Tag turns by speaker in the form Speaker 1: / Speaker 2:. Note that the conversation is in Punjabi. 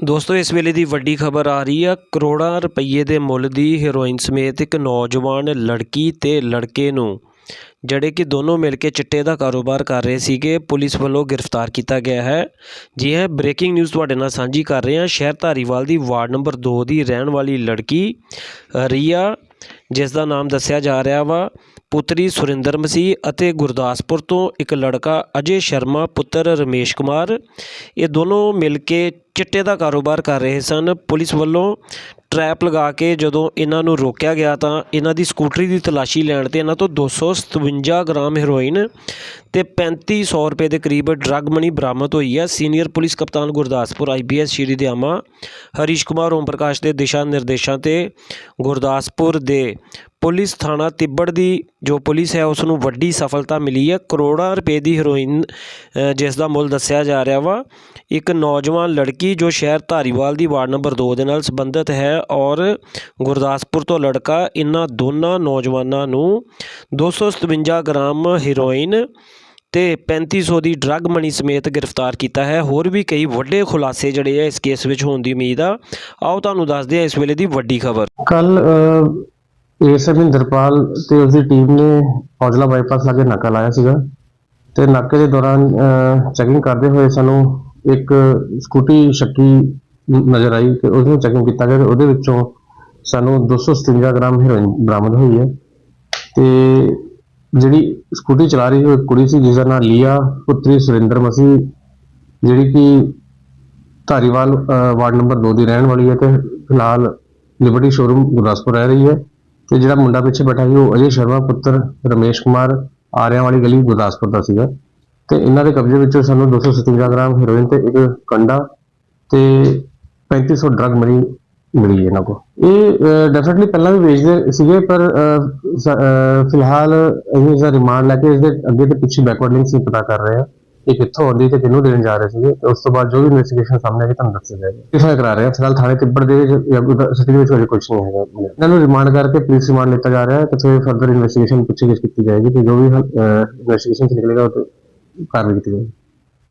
Speaker 1: ਦੋਸਤੋ, ਇਸ ਵੇਲੇ ਦੀ ਵੱਡੀ ਖਬਰ ਆ ਰਹੀ ਆ। ਕਰੋੜਾਂ ਰੁਪਏ ਦੇ ਮੁੱਲ ਦੀ ਹੀਰੋਇਨ ਸਮੇਤ ਇੱਕ ਨੌਜਵਾਨ ਲੜਕੀ ਤੇ ਲੜਕੇ ਨੂੰ, ਜਿਹੜੇ ਕਿ ਦੋਨੋਂ ਮਿਲ ਕੇ ਚਿੱਟੇ ਦਾ ਕਾਰੋਬਾਰ ਕਰ ਰਹੇ ਸੀਗੇ, ਪੁਲਿਸ ਵੱਲੋਂ ਗ੍ਰਿਫਤਾਰ ਕੀਤਾ ਗਿਆ ਹੈ। ਜੀ ਹੈ ਬ੍ਰੇਕਿੰਗ ਨਿਊਜ਼ ਤੁਹਾਡੇ ਨਾਲ ਸਾਂਝੀ ਕਰ ਰਹੇ ਹਾਂ। ਸ਼ਹਿਰ ਧਾਰੀਵਾਲ ਦੀ ਵਾਰਡ ਨੰਬਰ 2 ਦੀ ਰਹਿਣ ਵਾਲੀ ਲੜਕੀ ਰੀਆ ਜਿਸ ਦਾ ਨਾਮ ਦੱਸਿਆ ਜਾ ਰਿਹਾ ਵਾ, ਪੁੱਤਰੀ ਸੁਰਿੰਦਰ ਮਸੀਹ ਅਤੇ ਗੁਰਦਾਸਪੁਰ ਤੋਂ ਇੱਕ ਲੜਕਾ ਅਜੇ ਸ਼ਰਮਾ ਪੁੱਤਰ ਰਮੇਸ਼ ਕੁਮਾਰ। ਇਹ ਦੋਨੋਂ ਮਿਲ ਕੇ ਚਿੱਟੇ ਦਾ ਕਾਰੋਬਾਰ ਕਰ ਰਹੇ ਸਨ। ਪੁਲਿਸ ਵੱਲੋਂ ਟਰੈਪ ਲਗਾ ਕੇ ਜਦੋਂ ਇਹਨਾਂ ਨੂੰ ਰੋਕਿਆ ਗਿਆ ਤਾਂ ਇਹਨਾਂ ਦੀ ਸਕੂਟਰੀ ਦੀ ਤਲਾਸ਼ੀ ਲੈਣ ਤੇ ਇਹਨਾਂ ਤੋਂ 257 ਗ੍ਰਾਮ ਹੈਰੋਇਨ ਤੇ 3500 ਰੁਪਏ ਦੇ ਕਰੀਬ ਡਰੱਗ ਮਨੀ ਬਰਾਮਦ ਹੋਈ ਹੈ। ਸੀਨੀਅਰ ਪੁਲਿਸ ਕਪਤਾਨ ਗੁਰਦਾਸਪੁਰ ਆਈਪੀਐਸ ਸ਼੍ਰੀ ਦਿਆਮਾ, ਹਰੀਸ਼ ਕੁਮਾਰ, ਓਮ ਪ੍ਰਕਾਸ਼ ਦੇ ਦਿਸ਼ਾ ਨਿਰਦੇਸ਼ਾਂ ਤੇ ਗੁਰਦਾਸਪੁਰ ਦੇ ਪੁਲਿਸ ਥਾਣਾ ਤਿੱਬੜ ਦੀ, ਜੋ ਪੁਲਿਸ ਹੈ, ਉਸ ਨੂੰ ਵੱਡੀ ਸਫਲਤਾ ਮਿਲੀ ਹੈ। ਕਰੋੜਾਂ ਰੁਪਏ ਦੀ ਹੈਰੋਇਨ ਜਿਸ ਦਾ ਮੁੱਲ ਦੱਸਿਆ ਜਾ ਰਿਹਾ ਵਾ, ਇੱਕ ਨੌਜਵਾਨ ਲੜਕੀ ਜੋ ਸ਼ਹਿਰ ਧਾਰੀਵਾਲ ਦੀ ਵਾਰਡ ਨੰਬਰ 2 ਦੇ ਨਾਲ ਸੰਬੰਧਿਤ ਹੈ ਔਰ ਗੁਰਦਾਸਪੁਰ ਤੋਂ ਲੜਕਾ ਇਹਨਾਂ ਦੋਨਾਂ ਨੌਜਵਾਨਾਂ ਨੂੰ 257 ਗ੍ਰਾਮ ਹੈਰੋਇਨ ਤੇ 3500 ਦੀ ਡਰੱਗ ਮਨੀ ਸਮੇਤ ਗ੍ਰਿਫਤਾਰ ਕੀਤਾ ਹੈ। ਹੋਰ ਵੀ ਕਈ ਵੱਡੇ ਖੁਲਾਸੇ ਜਿਹੜੇ ਆ ਇਸ ਕੇਸ ਵਿੱਚ ਹੋਣ ਦੀ ਉਮੀਦ ਆ। ਆਓ ਤੁਹਾਨੂੰ ਦੱਸਦੇ ਆ ਇਸ ਵੇਲੇ ਦੀ ਵੱਡੀ ਖਬਰ।
Speaker 2: ਕੱਲ ਏਐਸਐਮ ਇੰਦਰਪਾਲ ਤੇ ਉਸਦੀ ਟੀਮ ਨੇ ਔਜਲਾ ਬਾਈਪਾਸ ਲਾਗੇ ਨਾਕਾ ਲਾਇਆ ਸੀਗਾ ਤੇ ਨਾਕੇ ਦੇ ਦੌਰਾਨ ਚੈਕਿੰਗ ਕਰਦੇ ਹੋਏ ਸਾਨੂੰ ਇੱਕ ਸਕੂਟੀ ਸ਼ੱਕੀ ਨਜ਼ਰ ਆਈ ਤੇ ਉਸ ਨੂੰ ਚੈਕਿੰਗ ਕੀਤਾ ਗਿਆ ਤੇ ਉਹਦੇ ਵਿੱਚੋਂ ਸਾਨੂੰ 257 ਗ੍ਰਾਮ ਹੈਰੋਇਨ ਬਰਾਮਦ ਹੋਈ ਹੈ ਤੇ ਜਿਹੜੀ ਸਕੂਟੀ ਚਲਾ ਰਹੀ ਉਹ ਇੱਕ ਕੁੜੀ ਸੀ ਜਿਸ ਦਾ ਨਾਮ ਲੀਆ, ਪੁੱਤਰੀ ਸੁਰਿੰਦਰ ਮਸੀਹ ਜਿਹੜੀ ਕਿ ਧਾਰੀਵਾਲ ਵਾਰਡ ਨੰਬਰ 2 ਦੀ ਰਹਿਣ ਵਾਲੀ ਹੈ ਤੇ ਫਿਲਹਾਲ ਲਿਬਰਟੀ ਸ਼ੋਰੂਮ ਗੁਰਦਾਸਪੁਰ ਰਹਿ ਰਹੀ ਹੈ। ਤੇ ਜਿਹੜਾ ਮੁੰਡਾ ਪਿੱਛੇ ਬੈਠਾ ਸੀ, ਉਹ ਅਜੇ ਸ਼ਰਮਾ ਪੁੱਤਰ ਰਮੇਸ਼ ਕੁਮਾਰ ਆਰਿਆਂ ਵਾਲੀ ਗਲੀ ਗੁਰਦਾਸਪੁਰ ਦਾ ਸੀਗਾ। ਤੇ ਇਹਨਾਂ ਦੇ ਕਬਜ਼ੇ ਵਿੱਚੋਂ ਸਾਨੂੰ 257 ਗ੍ਰਾਮ ਹੈਰੋਇਨ ਤੇ ਇੱਕ ਕੰਡਾ ਤੇ 3500 ਡਰਗ ਮਨੀ ਮਿਲੀ ਹੈ ਇਹਨਾਂ ਕੋ ਇਹ ਡੈਫੀਨਿਟਲੀ ਪਹਿਲਾਂ ਵੀ ਵੇਚਦੇ ਸੀਗੇ, ਪਰ ਫਿਲਹਾਲ ਅਸੀਂ ਇਸ ਦਾ ਰਿਮਾਂਡ ਲੈ ਕੇ ਇਸ ਦੇ ਅੱਗੇ ਤੇ ਪਿੱਛੇ ਬੈਕਵਰਡ ਲਿੰਕਸ ਹੀ ਪਤਾ ਕਰ ਰਹੇ ਹਾਂ। ਇਹ ਕਿੱਥੋਂ ਆਉਂਦੀ ਤੇ ਕਿਹਨੂੰ ਦੇਣ ਜਾ ਰਹੇ ਸੀਗੇ? ਤੇ ਉਸ ਤੋਂ ਬਾਅਦ ਜੋ ਵੀ ਇਨਵੈਸਟੀਗੇਸ਼ਨ ਸਾਹਮਣੇ ਆਏਗੀ ਤੁਹਾਨੂੰ ਦੱਸਿਆ ਜਾਏਗਾ। ਕਿਫਾਇ ਕਰਾ ਰਹੇ ਹਾਂ ਫਿਲਹਾਲ ਥਾਣੇ ਤਿੱਬੜ ਦੇ ਵਿੱਚ ਜਾਂ ਸਿਟੀ ਵਿੱਚ ਕੋਈ ਕੁਝ ਨਹੀਂ ਹੈਗਾ। ਇਹਨਾਂ ਨੂੰ ਰਿਮਾਂਡ ਕਰਕੇ ਪੁਲਿਸ ਰਿਮਾਂਡ ਲਿੱਤਾ ਜਾ ਰਿਹਾ ਹੈ, ਤੇ ਫਿਰ ਫਰਦਰ ਇਨਵੈਸਟੀਗੇਸ਼ਨ ਪੁੱਛਗਿੱਛ ਕੀਤੀ ਜਾਏਗੀ ਤੇ ਜੋ ਵੀ ਇਨਵੈਸਟੀਗੇਸ਼ਨ ਨਿਕਲੇਗਾ ਉਹ ਕਾਰਵਾਈ ਕੀਤੀ ਜਾਏਗੀ।